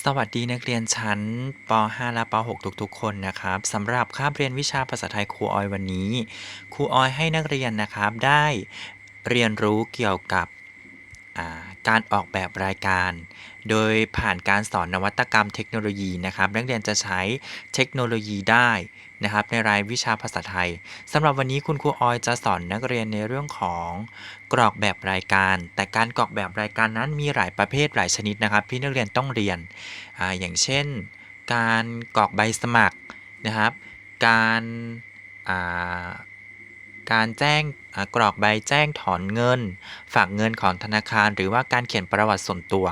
สวัสดีนักเรียนชั้นป .5 และป .6 ทุกๆ คนนะครับสำหรับคาบเรียนวิชาภาษาไทยครูออยวันนี้ครูออยให้นักเรียนนะครับได้เรียนรู้เกี่ยวกับอ่า การออกแบบรายการ โดยผ่านการสอนนวัตกรรมเทคโนโลยีนะครับ นักเรียนจะใช้เทคโนโลยีได้นะครับในรายวิชาภาษาไทยสำหรับวันนี้คุณครูออยจะสอนนักเรียนในเรื่องของกรอกแบบรายการ แต่การกรอกแบบรายการนั้นมีหลายประเภทหลายชนิดนะครับ ที่นักเรียนต้องเรียนออย่างเช่น การกรอกใบสมัครนะครับ การอ่า การแจ้งกรอกใบแจ้งถอนเงิน ฝากเงินของธนาคาร หรือว่าการเขียนประวัติส่วนตัว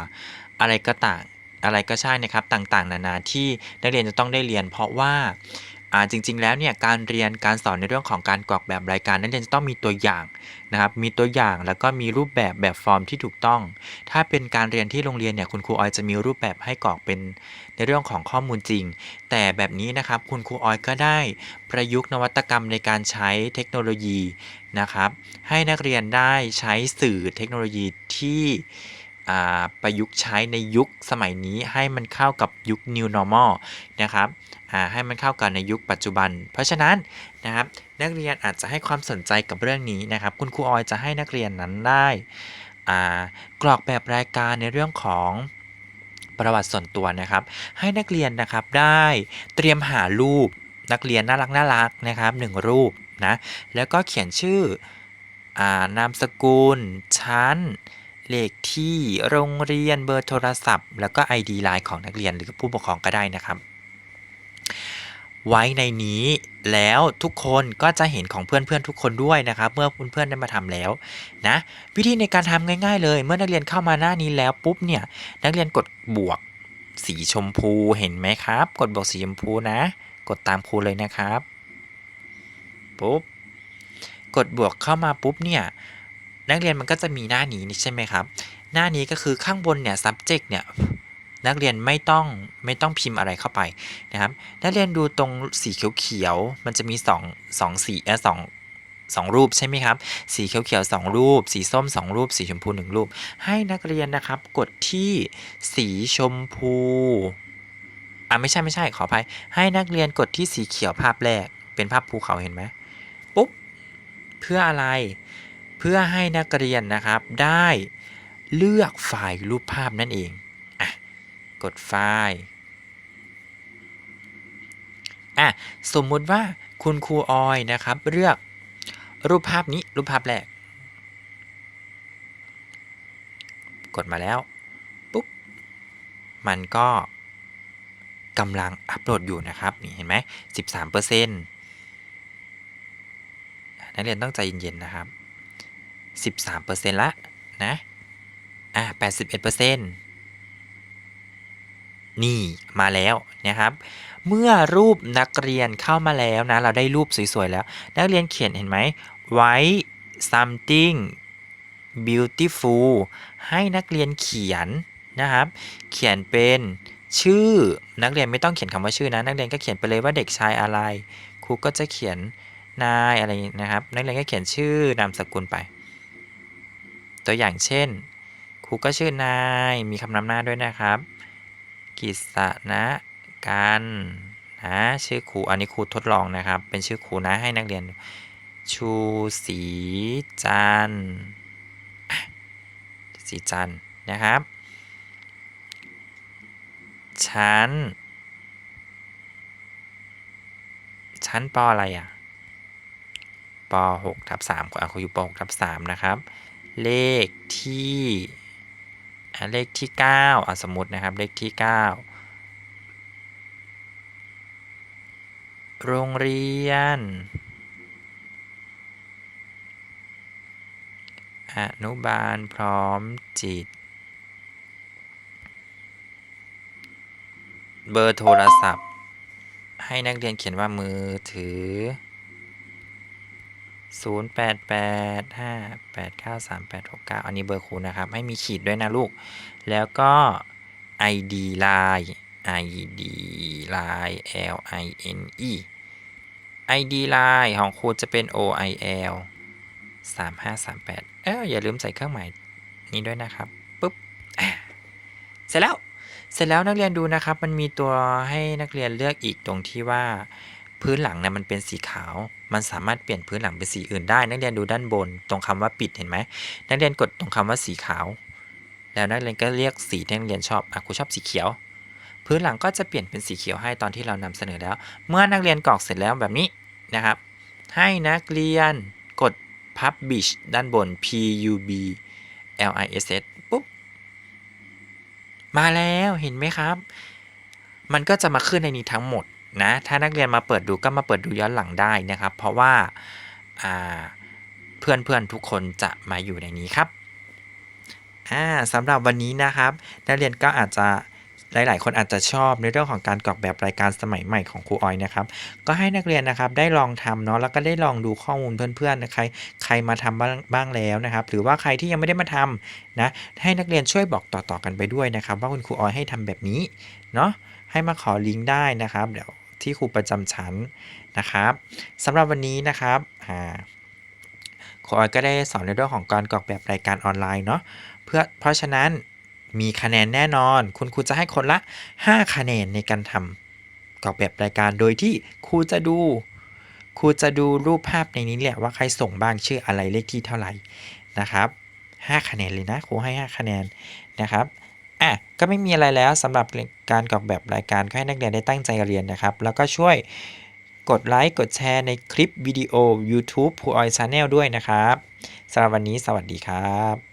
อะไรก็ต่างอะไรก็ใช่นะครับต่างๆ นานาที่นักเรียนจะต้องได้เรียน เพราะว่า จริง ๆ แล้วเนี่ยการเรียนการสอนในเรื่องของการกรอกแบบรายการนักเรียนจะต้องมีตัวอย่างนะครับมีตัวอย่างแล้วก็มีรูปแบบแบบฟอร์มที่ถูกต้อง ถ้าเป็นการเรียนที่โรงเรียนเนี่ยคุณครูออยจะมีรูปแบบให้กรอกเป็นในเรื่องของข้อมูลจริง แต่แบบนี้นะครับคุณครูออยก็ได้ประยุกต์นวัตกรรมในการใช้เทคโนโลยีนะครับให้นักเรียนได้ใช้สื่อเทคโนโลยีที่ ประยุกต์ใช้ในยุคสมัยนี้ให้มันเข้ากับยุค New Normal นะครับให้มันเข้ากับในยุคปัจจุบัน เพราะฉะนั้นนะครับนักเรียนอาจจะให้ความสนใจกับเรื่องนี้นะครับ คุณครูออยจะให้นักเรียนนั้นได้กรอกแบบรายการในเรื่องของประวัติส่วนตัวนะครับ ให้นักเรียนนะครับได้เตรียมหารูปนักเรียนน่ารักน่ารักนะครับหนึ่งรูปนะแล้วก็เขียนชื่ออนามสกุลชั้น เลขที่โรงเรียนเบอร์โทรศัพท์ แล้วก็ ID ไลน์ของนักเรียนหรือผู้ปกครองก็ได้นะครับ ไว้ในนี้แล้วทุกคนก็จะเห็นของเพื่อนๆทุกคนด้วยนะครับ เมื่อเพื่อนๆได้มาทำแล้วนะวิธีในการทำง่าย ๆ เลย เมื่อนักเรียนเข้ามาหน้านี้แล้วปุ๊บเนี่ยนักเรียนกดบวกสีชมพูเห็นไหมครับ กดบวกสีชมพูนะ กดตามครูเลยนะครับปุ๊บกดบวกเข้ามาปุ๊บเนี่ย นักเรียนมันก็จะมีหน้านี้นี่ใช่ไหมครับ หน้านี้ก็คือข้างบนเนี่ย subject เนี่ยนักเรียนไม่ต้องไม่ต้องพิมพ์อะไรเข้าไปนะครับ นักเรียนดูตรงสีเขียวๆมันจะมี2 2สีเออสองสองรูปใช่ไหมครับ สีเขียวๆสองรูป สีส้มสองรูป สีชมพูหนึ่งรูป ให้นักเรียนนะครับกดที่สีชมพูอะไม่ใช่ไม่ใช่ขออภัย ให้นักเรียนกดที่สีเขียวภาพแรก เป็นภาพภูเขาเห็นไหมปุ๊บ เพื่ออะไร เพื่อให้นักเรียนนะครับได้เลือกไฟล์รูปภาพนั่นเองอะกดไฟล์อะสมมุติว่าคุณครูออยนะครับ เลือกรูปภาพนี้รูปภาพแรก กดมาแล้วปุ๊บมันก็กำลังอัปโหลดอยู่นะครับนี่เห็นไหม13เปอร์เซ็นต์นักเรียนต้องใจเย็นๆนะครับ 13เปอร์เซ็นต์ละนะอะ81เปอร์เซ็นต์นี่มาแล้วนะครับ เมื่อรูปนักเรียนเข้ามาแล้วนะ เราได้รูปสวยๆแล้ว นักเรียนเขียนเห็นไหม white something beautiful ให้นักเรียนเขียนนะครับ เขียนเป็นชื่อนักเรียนไม่ต้องเขียนคำว่าชื่อนะ นักเรียนก็เขียนไปเลยว่าเด็กชายอะไร ครูก็จะเขียนนายอะไรนะครับ นักเรียนก็เขียนชื่อนามสกุลไป ตัวอย่างเช่น ครูก็ชื่อนาย มีคำนำหน้าด้วยนะครับ กิษณะกันนะชื่อครูอันนี้ครูทดลองนะครับ เป็นชื่อครูนะให้นักเรียน ชูศรีจันศรีจันนะครับชั้น ชั้นปอะไรอะป 6 ทับ3อะครูอยู่ป 6 ทับ3นะครับ เลขที่เลขที่9อะสมมตินะครับเลขที่ 9 โรงเรียน อนุบาลพร้อมจิต เบอร์โทรศัพท์ ให้นักเรียนเขียนว่ามือถือ 0 8 8 5 8 9 3 8 6 9 อันนี้เบอร์ครูนะครับ ให้มีขีดด้วยนะลูก แล้วก็ ID line ID line L I N E ID line ของครูจะเป็น OIL 3538 เอ้าอย่าลืมใส่เครื่องหมายนี้ด้วยนะครับปุ๊บเสร็จแล้ว เสร็จแล้วนักเรียนดูนะครับ มันมีตัวให้นักเรียนเลือกอีกตรงที่ว่า พื้นหลังเนี่ยมันเป็นสีขาว มันสามารถเปลี่ยนพื้นหลังเป็นสีอื่นได้ นักเรียนดูด้านบน ตรงคำว่าปิดเห็นไหม นักเรียนกดตรงคำว่าสีขาว แล้วนักเรียนก็เรียกสีที่นักเรียนชอบอะครูชอบสีเขียว พื้นหลังก็จะเปลี่ยนเป็นสีเขียวให้ตอนที่เรานำเสนอแล้ว เมื่อนักเรียนกรอกเสร็จแล้วแบบนี้นะครับ ให้นักเรียนกด publish ด้านบน p u b l i s s ปุ๊บ มาแล้วเห็นไหมครับ มันก็จะมาขึ้นในนี้ทั้งหมด นะถ้านักเรียนมาเปิดดูก็มาเปิดดูย้อนหลังได้นะครับ เพราะว่าเพื่อนเพื่อนๆทุกคนจะมาอยู่ในนี้ครับสำหรับวันนี้นะครับ นักเรียนก็อาจจะหลาย ๆ คนอาจจะชอบในเรื่องของการกรอกแบบรายการสมัยใหม่ของครูออยนะครับ ก็ให้นักเรียนนะครับได้ลองทำเนาะแล้วก็ได้ลองดูข้อมูลเพื่อนๆนะใครใครมาทำบ้างบ้างแล้วนะครับ หรือว่าใครที่ยังไม่ได้มาทำนะให้นักเรียนช่วยบอกต่อ ๆ กันไปด้วยนะครับ ว่าคุณครูออยให้ทำแบบนี้เนาะให้มาขอลิงก์ได้นะครับ เดี๋ยว ที่ครูประจำชั้นนะครับสำหรับวันนี้นะครับครูออยก็ได้สอนในเรื่องของการกรอกแบบรายการออนไลน์เนาะเพื่อเพราะฉะนั้นมีคะแนนแน่นอน คุณครูจะให้คนละ 5 คะแนนในการทำกรอกแบบรายการโดยที่ครูจะดูครูจะดูรูปภาพในนี้แหละว่าใครส่งบ้างชื่ออะไรเลขที่เท่าไหร่นะครับ 5 คะแนนเลยนะครูให้ 5 คะแนนนะครับ อะก็ไม่มีอะไรแล้วสำหรับการกรอกแบบรายการก็ให้นักเรียนได้ตั้งใจเรียนนะครับ แล้วก็ช่วยกดไลค์กดแชร์ในคลิปวิดีโอ YouTube ผู้ออยชาแนลด้วยนะครับสำหรับวันนี้สวัสดีครับ